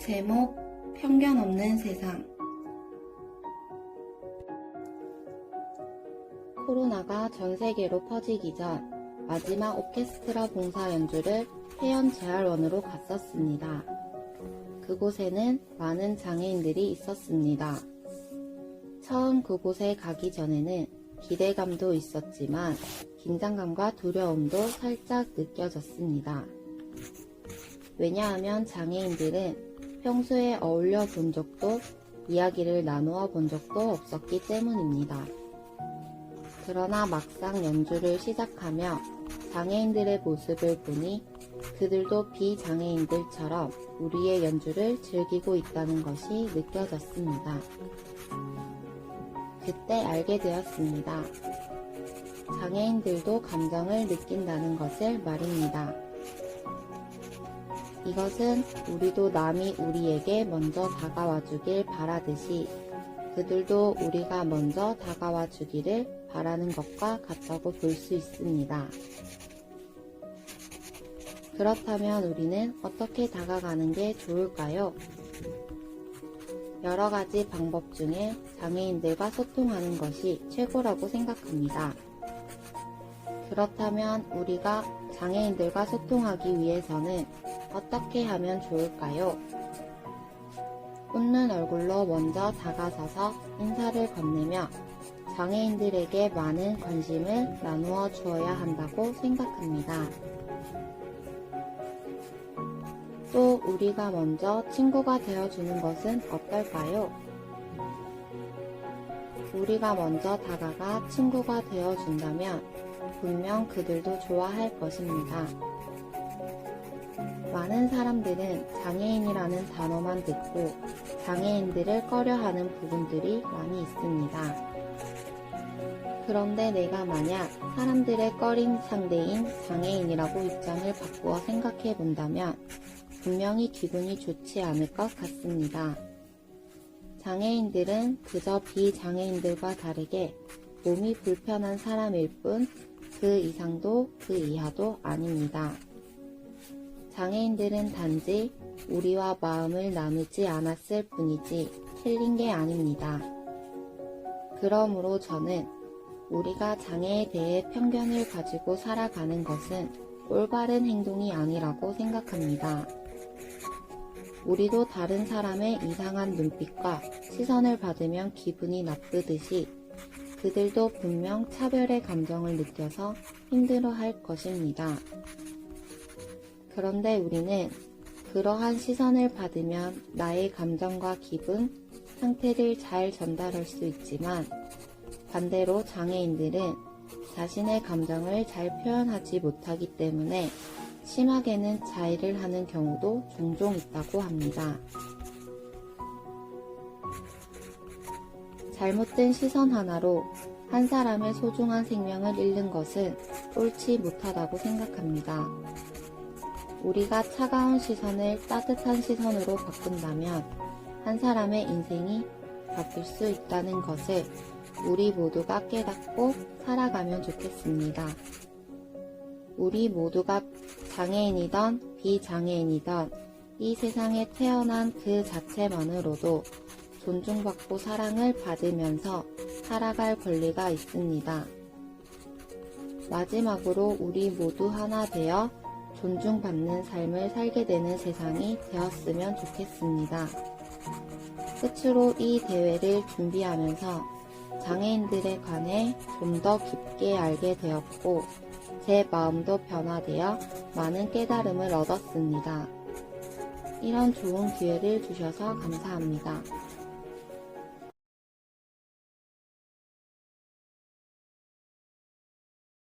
제목 편견 없는 세상 코로나가 전 세계로 퍼지기 전 마지막 오케스트라 봉사 연주를 해연 재활원으로 갔었습니다. 그곳에는 많은 장애인들이 있었습니다. 처음 그곳에 가기 전에는 기대감도 있었지만 긴장감과 두려움도 살짝 느껴졌습니다. 왜냐하면 장애인들은 평소에 어울려 본 적도 이야기를 나누어 본 적도 없었기 때문입니다. 그러나 막상 연주를 시작하며 장애인들의 모습을 보니 그들도 비장애인들처럼 우리의 연주를 즐기고 있다는 것이 느껴졌습니다. 그때 알게 되었습니다. 장애인들도 감정을 느낀다는 것을 말입니다. 이것은 우리도 남이 우리에게 먼저 다가와 주길 바라듯이 그들도 우리가 먼저 다가와 주기를 바라는 것과 같다고 볼 수 있습니다. 그렇다면 우리는 어떻게 다가가는 게 좋을까요? 여러 가지 방법 중에 장애인들과 소통하는 것이 최고라고 생각합니다. 그렇다면 우리가 장애인들과 소통하기 위해서는 어떻게 하면 좋을까요? 웃는 얼굴로 먼저 다가서서 인사를 건네며 장애인들에게 많은 관심을 나누어 주어야 한다고 생각합니다. 또 우리가 먼저 친구가 되어주는 것은 어떨까요? 우리가 먼저 다가가 친구가 되어준다면 분명 그들도 좋아할 것입니다. 많은 사람들은 장애인이라는 단어만 듣고 장애인들을 꺼려하는 부분들이 많이 있습니다. 그런데 내가 만약 사람들의 꺼림 상대인 장애인이라고 입장을 바꾸어 생각해 본다면 분명히 기분이 좋지 않을 것 같습니다. 장애인들은 그저 비장애인들과 다르게 몸이 불편한 사람일 뿐 그 이상도 그 이하도 아닙니다. 장애인들은 단지 우리와 마음을 나누지 않았을 뿐이지 틀린 게 아닙니다. 그러므로 저는 우리가 장애에 대해 편견을 가지고 살아가는 것은 올바른 행동이 아니라고 생각합니다. 우리도 다른 사람의 이상한 눈빛과 시선을 받으면 기분이 나쁘듯이 그들도 분명 차별의 감정을 느껴서 힘들어 할 것입니다. 그런데 우리는 그러한 시선을 받으면 나의 감정과 기분, 상태를 잘 전달할 수 있지만 반대로 장애인들은 자신의 감정을 잘 표현하지 못하기 때문에 심하게는 자해를 하는 경우도 종종 있다고 합니다. 잘못된 시선 하나로 한 사람의 소중한 생명을 잃는 것은 옳지 못하다고 생각합니다. 우리가 차가운 시선을 따뜻한 시선으로 바꾼다면 한 사람의 인생이 바뀔 수 있다는 것을 우리 모두가 깨닫고 살아가면 좋겠습니다. 우리 모두가 장애인이던 비장애인이던 이 세상에 태어난 그 자체만으로도 존중받고 사랑을 받으면서 살아갈 권리가 있습니다. 마지막으로 우리 모두 하나 되어 존중받는 삶을 살게 되는 세상이 되었으면 좋겠습니다. 끝으로 이 대회를 준비하면서 장애인들에 관해 좀 더 깊게 알게 되었고 제 마음도 변화되어 많은 깨달음을 얻었습니다. 이런 좋은 기회를 주셔서 감사합니다.